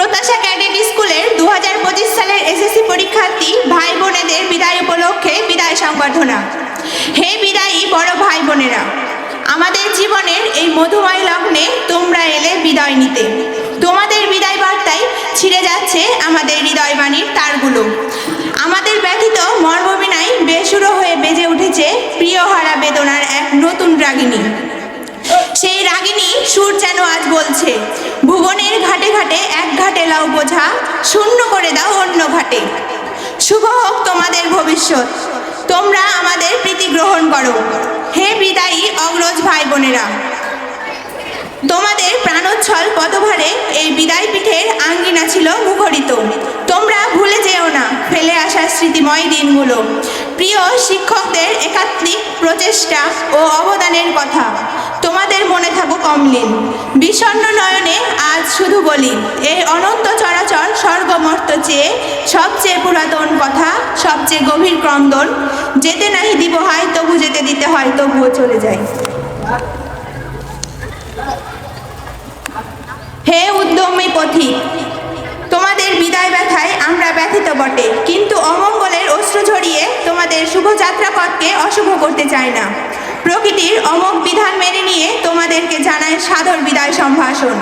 প্রত্যাশা ক্যাডেট স্কুলের দু হাজার পঁচিশ সালের এসএসসি পরীক্ষার্থী ভাই বোনেদের বিদায় উপলক্ষে বিদায় সংবর্ধনা। হে বিদায়ী বড় ভাই বোনেরা, আমাদের জীবনের এই মধুময় লগ্নে তোমরা এলে বিদায় নিতে। তোমাদের বিদায় বার্তায় ছিঁড়ে যাচ্ছে আমাদের হৃদয় বাণীর তারগুলো। আমাদের ব্যথিত মর্মবিনায় বেসুরো হয়ে বেজে উঠেছে প্রিয়হারা বেদনার এক নতুন রাগিনী। সেই রাগিনী সুর যেন আজ বলছে, ভুবনের ঘাটে ঘাটে এক ঘাটে লাউ বোঝা, শূন্য করে দাও অন্য ঘাটে। শুভ হোক তোমাদের ভবিষ্যৎ, তোমরা আমাদের প্রীতি গ্রহণ করো। হে বিদায়ী অগ্রজ ভাই বোনেরা তোমাদের প্রাণোচ্ছল পদভারে এই বিদায় পিঠের আঙ্গিনা ছিল মুখরিত। তোমরা ভুলে যেও না ফেলে আসা স্মৃতিময় দিনগুলো। প্রিয় শিক্ষকদের একাত্মিক প্রচেষ্টা ও অবদানের কথা। তোমাদের মনে থাকুক অমলিন। বিষণ্ণ নয়নে আজ শুধু বলি, এই অনন্ত চরাচর স্বর্গমর্ত চেয়ে সবচেয়ে পুরাতন কথা, সবচেয়ে গভীর ক্রন্দন, যেতে নাহি দিব হয়, তবু যেতে দিতে হয়, তবুও চলে যায় হে উদ্যমী পথিক, তোমাদের বিদায় ব্যথায় আমরা ব্যথিত বটে, কিন্তু অমঙ্গলের অস্ত্র ঝরিয়ে তোমাদের শুভযাত্রা পথকে অশুভ করতে চাই না। প্রকৃতির অমোঘ বিধান মেনে নিয়ে তোমাদেরকে জানায় সাদর বিদায় সম্ভাষণ।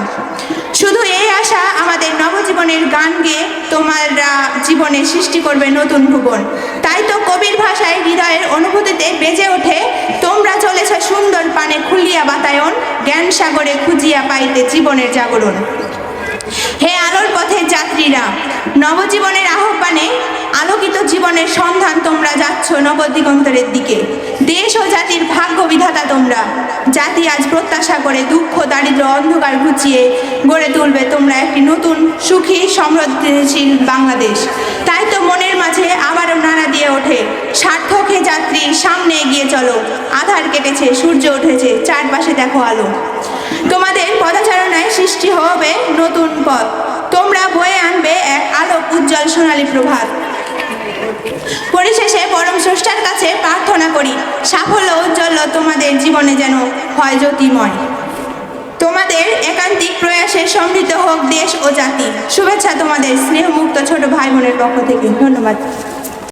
শুধু এই আশা, আমাদের নবজীবনের গান গেয়ে তোমরা জীবনে সৃষ্টি করবে নতুন ভুবন। তাই তো কবির ভাষায় হৃদয়ের অনুভূতিতে বেজে ওঠে, তোমরা চলেছ সুন্দর পানে খুলিয়া বাতায়ন, জ্ঞান সাগরে খুঁজিয়া পাইতে জীবনের জাগরণ। হে আলোর পথের যাত্রীরা, নবজীবনের জীবনের সন্ধান তোমরা যাচ্ছ নবদিগন্তরের দিকে। দেশ ও জাতির ভাগ্য বিধাতা তোমরা। জাতি আজ প্রত্যাশা করে দুঃখ, দারিদ্র, অন্ধকার ঘুচিয়ে গড়ে তুলবে তোমরা একটি নতুন সুখী, সমৃদ্ধিশীল বাংলাদেশ। তাই তো মনের মাঝে আবারও নাড়া দিয়ে ওঠে। সার্থক হে যাত্রী, সামনে এগিয়ে চলো। আধার কেটেছে, সূর্য উঠেছে, চারপাশে দেখো আলো। তোমাদের পদাচারণায় সৃষ্টি হবে নতুন পথ। তোমরা বয়ে আনবে এক আলোক উজ্জ্বল সোনালী প্রভাত। পরিশেষে পরম স্রষ্টার কাছে প্রার্থনা করি। সাফল্য উজ্জ্বল তোমাদের জীবনে যেন হয় জ্যোতিময়। তোমাদের একান্তিক প্রয়াসে সমৃদ্ধ হোক দেশ ও জাতি। শুভেচ্ছা তোমাদের স্নেহমুক্ত ছোট ভাই বোনের পক্ষ থেকে। ধন্যবাদ।